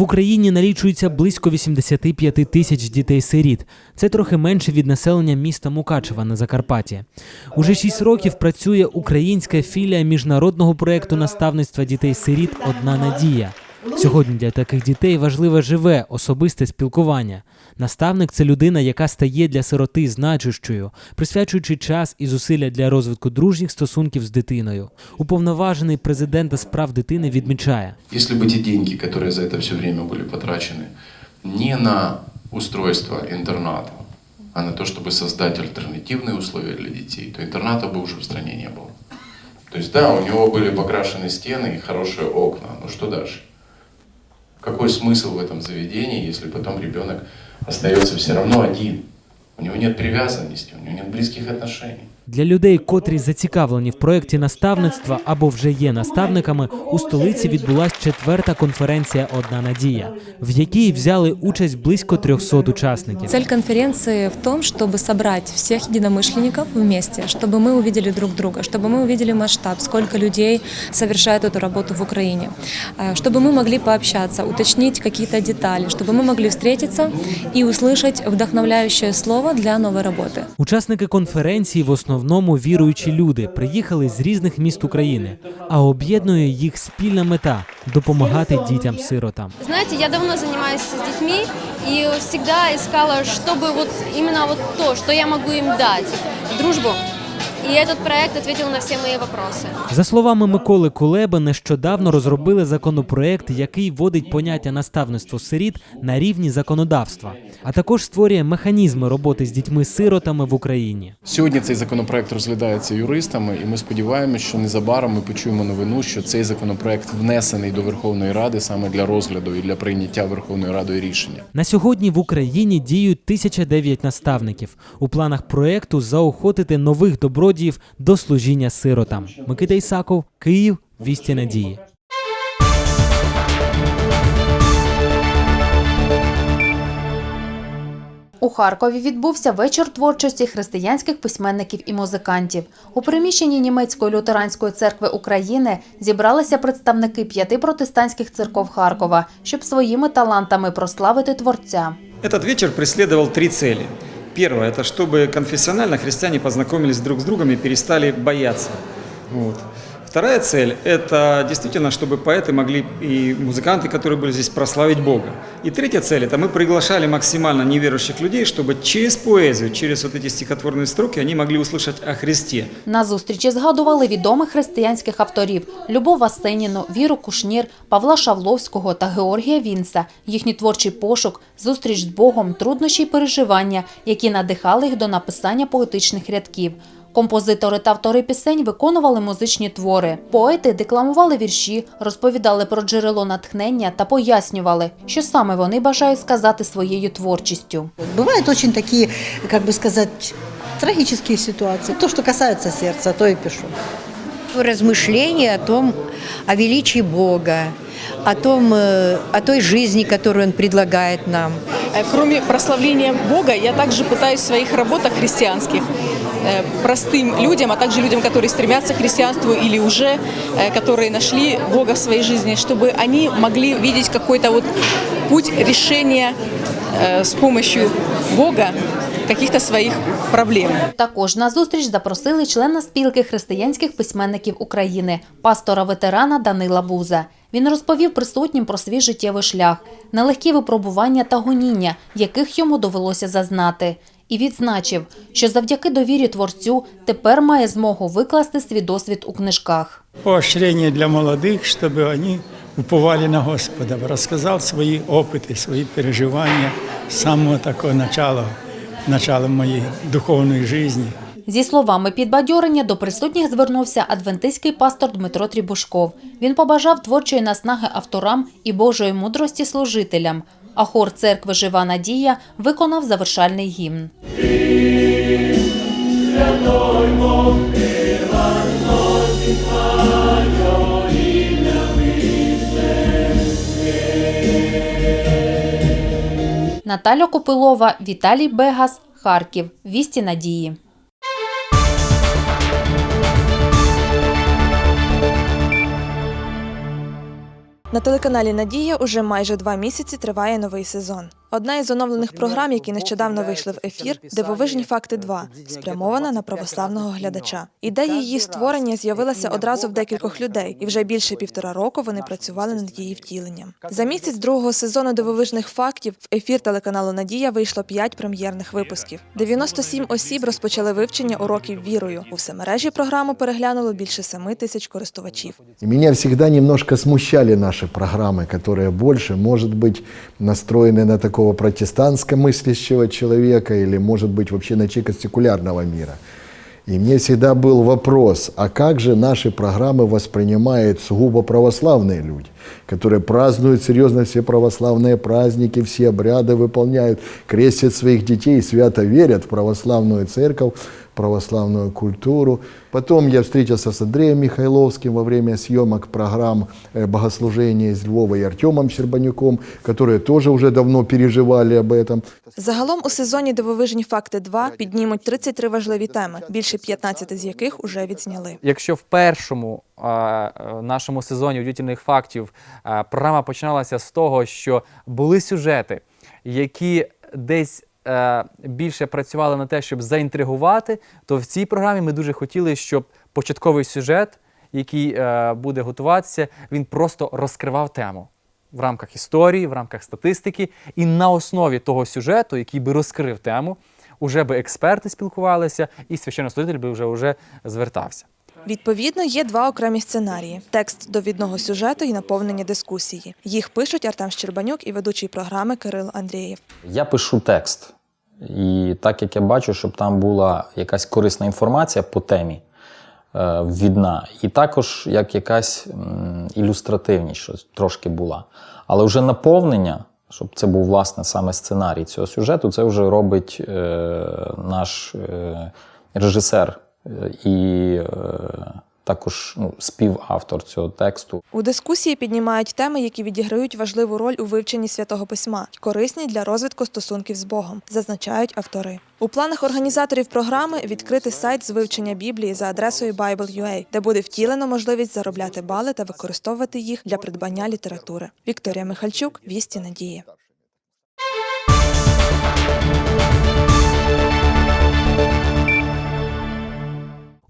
В Україні налічується близько 85 тисяч дітей-сиріт. Це трохи менше від населення міста Мукачева на Закарпатті. Уже 6 років працює українська філія міжнародного проєкту наставництва дітей-сиріт Одна надія. Сьогодні для таких дітей важливе живе особисте спілкування. Наставник це людина, яка стає для сироти значущою, присвячуючи час і зусилля для розвитку дружніх стосунків з дитиною. Уповноважений президента з прав дитини відмічає. Если бы те деньги, которые за это все время были потрачены, не на устройство интерната, а на то, чтобы создать альтернативные условия для детей, то интерната бы уже в стране не было. То есть да, у него были покрашены стены и хорошие окна, но что дальше? Какой смысл в этом заведении, если потом ребенок остается все равно один? У него нет привязанности, у него нет близких отношений. Для людей, котрі зацікавлені в проєкті наставництва або вже є наставниками, у столиці відбулася четверта конференція Одна надія, в якій взяли участь близько 300 учасників. Цель конференции в том, чтобы собрать всех единомышленников вместе, чтобы мы увидели друг друга, чтобы мы увидели масштаб, сколько людей совершает эту работу в Украине, э, чтобы мы могли пообщаться, уточнить какие-то детали, чтобы мы могли встретиться и услышать вдохновляющее слово для новой работы. Учасники конференції в основному віруючі люди приїхали з різних міст України, а об'єднує їх спільна мета допомагати дітям-сиротам. Знаєте, я давно займаюся з дітьми і завжди искала, щоб вот именно вот то, що я могу їм дати дружбу. И этот проект ответил на все мои вопросы. За словами Миколи Кулеби, нещодавно розробили законопроект, який вводить поняття наставництво сиріт на рівні законодавства, а також створює механізми роботи з дітьми-сиротами в Україні. Сьогодні цей законопроект розглядається юристами, і ми сподіваємося, що незабаром ми почуємо новину, що цей законопроект внесений до Верховної Ради саме для розгляду і для прийняття Верховною Радою рішення. На сьогодні в Україні діють 1009 наставників. У планах проекту заохотити нових добродіїв до служіння сиротам. Микита Ісаков, Київ, вісті надії. У Харкові відбувся вечір творчості християнських письменників і музикантів. У приміщенні Німецької лютеранської церкви України зібралися представники п'яти протестантських церков Харкова, щоб своїми талантами прославити творця. Этот вечер преследовал три цели. Первое – это чтобы конфессионально христиане познакомились друг с другом и перестали бояться. Вот. Вторая цель – это действительно, чтобы поэты могли и музыканты, которые были здесь, прославить Бога. И третья цель – это мы приглашали максимально неверующих людей, чтобы через поэзию, через вот эти стихотворные строки они могли услышать о Христе. На зустрічі згадували відомих християнських авторів Любов Асеніну, Віру Кушнір, Павла Шавловського та Георгія Вінса, їхній творчий пошук, зустріч з Богом, труднощі й переживання, які надихали їх до написання поетичних рядків. Композитори та автори пісень виконували музичні твори. Поети декламували вірші, розповідали про джерело натхнення та пояснювали, що саме вони бажають сказати своєю творчістю. Бывают очень такие, как бы сказать, трагические ситуации. То, что касается сердца, то и пишу. размышления о том, о величии Бога, о, том, э, о той жизни, которую Он предлагает нам. Э, Кроме прославления Бога, я также пытаюсь в своих работах христианских э, простым людям, а также людям, которые стремятся к христианству или уже, э, которые нашли Бога в своей жизни, чтобы они могли видеть какой-то вот путь решения э, с помощью Бога каких-то своих проблем. Також на зустріч запросили члена спілки християнських письменників України, пастора-ветерана Данила Буза. Він розповів присутнім про свій життєвий шлях, нелегкі випробування та гоніння, яких йому довелося зазнати. І відзначив, що завдяки довірі творцю тепер має змогу викласти свій досвід у книжках. поощрение для молодых, чтобы они уповали на Господа. Рассказал свои опыты, свои переживания с самого такого начала, начала моей духовной жизни. Зі словами підбадьорення до присутніх звернувся адвентистський пастор Дмитро Трібушков. Він побажав творчої наснаги авторам і Божої мудрості служителям. А хор церкви Жива Надія виконав завершальний гімн. Наталя Копилова, Віталій Бегас, Харків. Вісті надії. На телеканалі Надія уже майже два місяці триває новий сезон. Одна із оновлених програм, які нещодавно вийшли в ефір, дивовижні факти 2», спрямована на православного глядача. Ідея її створення з'явилася одразу в декількох людей, і вже більше півтора року вони працювали над її втіленням. За місяць другого сезону дивовижних фактів в ефір телеканалу Надія вийшло п'ять прем'єрних випусків. 97 осіб розпочали вивчення уроків вірою. У всемережі програму переглянуло більше 7 тисяч користувачів. И меня всегда немножко смущали наши программы, которые больше, может быть, настроены на такого протестантско мыслящего человека или, может быть, вообще на человека секулярного мира. И мне всегда был вопрос, а как же наши программы воспринимают сугубо православные люди, которые празднуют серьезно все православные праздники, все обряды выполняют, крестят своих детей, свято верят в православную церковь, православную культуру. Потом я встретился с Андреем Михайловским во время съемок программ э, богослужения из Львова и Артемом Щербанюком, которые тоже уже давно переживали об этом. Загалом у сезоні Дивовижні факти 2» піднімуть 33 важливі теми, більше 15 з яких уже відзняли. Якщо в першому е, е, нашому сезоні удивительних фактів е, програма починалася з того, що були сюжети, які десь е, більше працювали на те, щоб заінтригувати, то в цій програмі ми дуже хотіли, щоб початковий сюжет, який е, буде готуватися, він просто розкривав тему. В рамках історії, в рамках статистики, і на основі того сюжету, який би розкрив тему, уже би експерти спілкувалися, і священнослужитель би вже, вже звертався. Відповідно, є два окремі сценарії: текст довідного сюжету і наповнення дискусії. Їх пишуть Артем Щербанюк і ведучий програми Кирил Андрієв. Я пишу текст, і так як я бачу, щоб там була якась корисна інформація по темі е, відна, і також як якась ілюстративність щось трошки була. Але вже наповнення, щоб це був власне саме сценарій цього сюжету, це вже робить е, наш е, режисер і е, також ну, співавтор цього тексту. У дискусії піднімають теми, які відіграють важливу роль у вивченні святого письма, корисні для розвитку стосунків з Богом, зазначають автори. У планах організаторів програми відкрити сайт з вивчення Біблії за адресою Bible.ua, де буде втілено можливість заробляти бали та використовувати їх для придбання літератури. Вікторія Михальчук, Вісті Надії.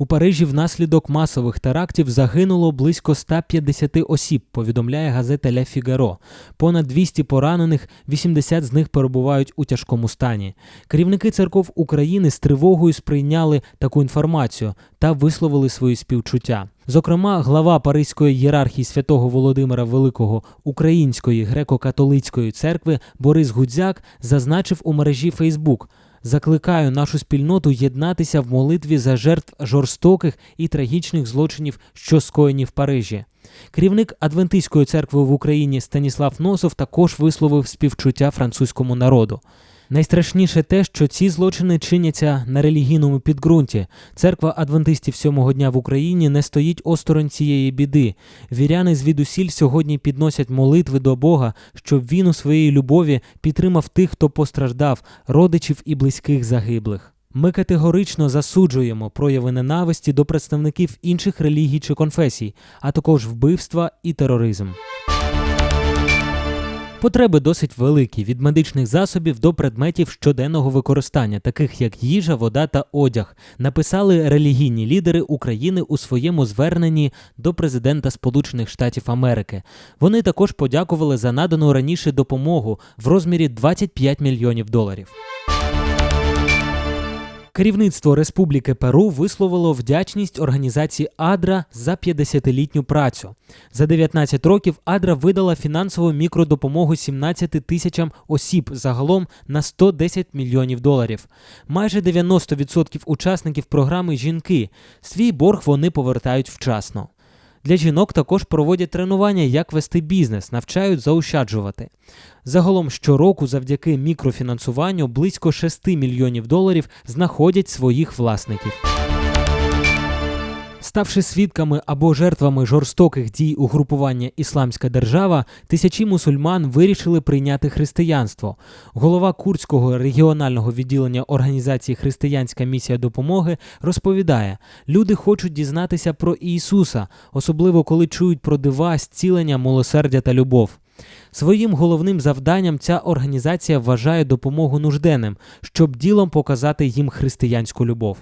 У Парижі внаслідок масових терактів загинуло близько 150 осіб, повідомляє газета Ля Фігаро. Понад 200 поранених, 80 з них перебувають у тяжкому стані. Керівники церков України з тривогою сприйняли таку інформацію та висловили свої співчуття. Зокрема, глава Паризької єрархії святого Володимира Великого Української греко-католицької церкви Борис Гудзяк зазначив у мережі Фейсбук. Закликаю нашу спільноту єднатися в молитві за жертв жорстоких і трагічних злочинів, що скоєні в Парижі. Керівник Адвентистської церкви в Україні Станіслав Носов також висловив співчуття французькому народу. Найстрашніше те, що ці злочини чиняться на релігійному підґрунті. Церква адвентистів сьомого дня в Україні не стоїть осторонь цієї біди. Віряни звідусіль сьогодні підносять молитви до Бога, щоб він у своїй любові підтримав тих, хто постраждав, родичів і близьких загиблих. Ми категорично засуджуємо прояви ненависті до представників інших релігій чи конфесій, а також вбивства і тероризм. Потреби досить великі від медичних засобів до предметів щоденного використання, таких як їжа, вода та одяг, написали релігійні лідери України у своєму зверненні до президента Сполучених Штатів Америки. Вони також подякували за надану раніше допомогу в розмірі 25 мільйонів доларів. Керівництво Республіки Перу висловило вдячність організації Адра за 50-літню працю. За 19 років Адра видала фінансову мікродопомогу 17 тисячам осіб загалом на 110 мільйонів доларів. Майже 90% учасників програми жінки. Свій борг вони повертають вчасно. Для жінок також проводять тренування, як вести бізнес, навчають заощаджувати. Загалом щороку, завдяки мікрофінансуванню, близько 6 мільйонів доларів знаходять своїх власників. Ставши свідками або жертвами жорстоких дій угрупування Ісламська держава, тисячі мусульман вирішили прийняти християнство. Голова Курського регіонального відділення організації Християнська місія допомоги розповідає: люди хочуть дізнатися про Ісуса, особливо коли чують про дива, зцілення, милосердя та любов. Своїм головним завданням ця організація вважає допомогу нужденним, щоб ділом показати їм християнську любов.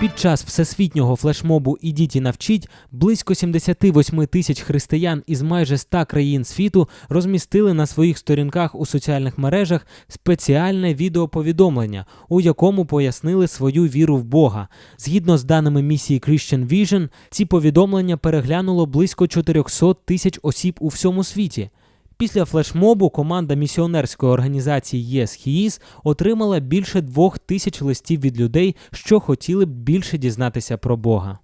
Під час всесвітнього флешмобу «Ідіть і навчіть» близько 78 тисяч християн із майже 100 країн світу розмістили на своїх сторінках у соціальних мережах спеціальне відеоповідомлення, у якому пояснили свою віру в Бога. Згідно з даними місії Christian Vision, ці повідомлення переглянуло близько 400 тисяч осіб у всьому світі. Після флешмобу команда місіонерської організації ЄС ХІІС отримала більше двох тисяч листів від людей, що хотіли б більше дізнатися про Бога.